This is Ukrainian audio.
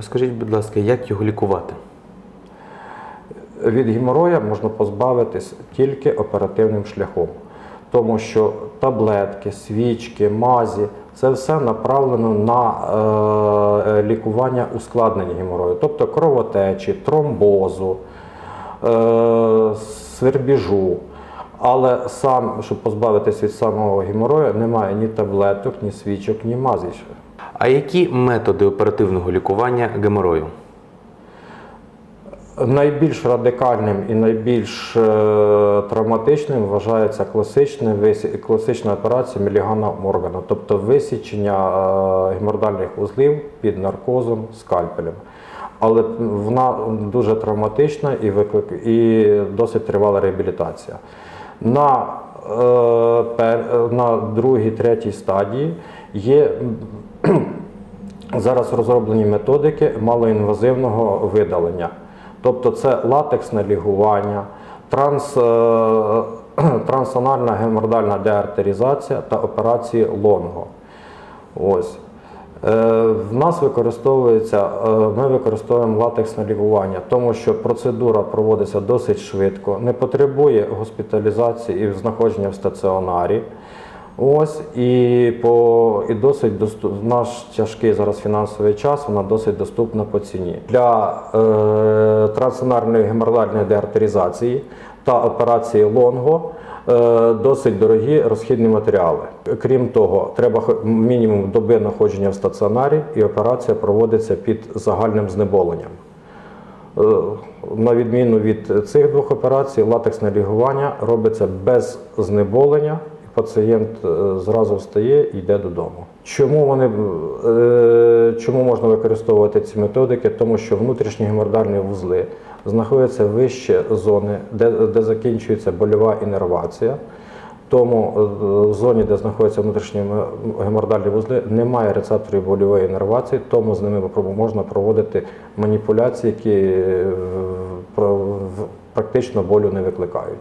Скажіть, будь ласка, як його лікувати? Від геморроя можна позбавитись тільки оперативним шляхом, тому що таблетки, свічки, мазі це все направлено на е, лікування ускладнень геморрою, тобто кровотечі, тромбозу, е, свербіжу. Але сам, щоб позбавитись від самого геморрою, немає ні таблеток, ні свічок, ні мазі. А які методи оперативного лікування геморою? Найбільш радикальним і найбільш е, травматичним вважається класичне, висі- класична операція Мілігана Моргана, тобто висічення е, гемордальних вузлів під наркозом скальпелем. Але вона дуже травматична і, виклик, і досить тривала реабілітація. На, на другій, третій стадії є Зараз розроблені методики малоінвазивного видалення. Тобто це латексне лігування, транс, е, трансанальна гемордальна деартерізація та операції лонго. Ось. Е, В нас використовується, е, ми використовуємо латексне лікування, тому що процедура проводиться досить швидко, не потребує госпіталізації і знаходження в стаціонарі. Ось і по і досить доступ, наш тяжкий зараз фінансовий час, вона досить доступна по ціні. Для е, трансонарної геморрhoїдної деартеризації та операції лонго е, досить дорогі розхідні матеріали. Крім того, треба мінімум доби знаходження в стаціонарі, і операція проводиться під загальним знеболенням. Е, На відміну від цих двох операцій, латексне лігування робиться без знеболення, пацієнт е, зразу встає і йде додому. Чому вони е, чому можна використовувати ці методики? Тому що внутрішні гемордальні вузли знаходяться вище зони, де, де закінчується больова інервація. Тому е, в зоні, де знаходяться внутрішні гемордальні вузли, немає рецепторів больової інервації, тому з ними можна проводити маніпуляції, які практично болю не викликають.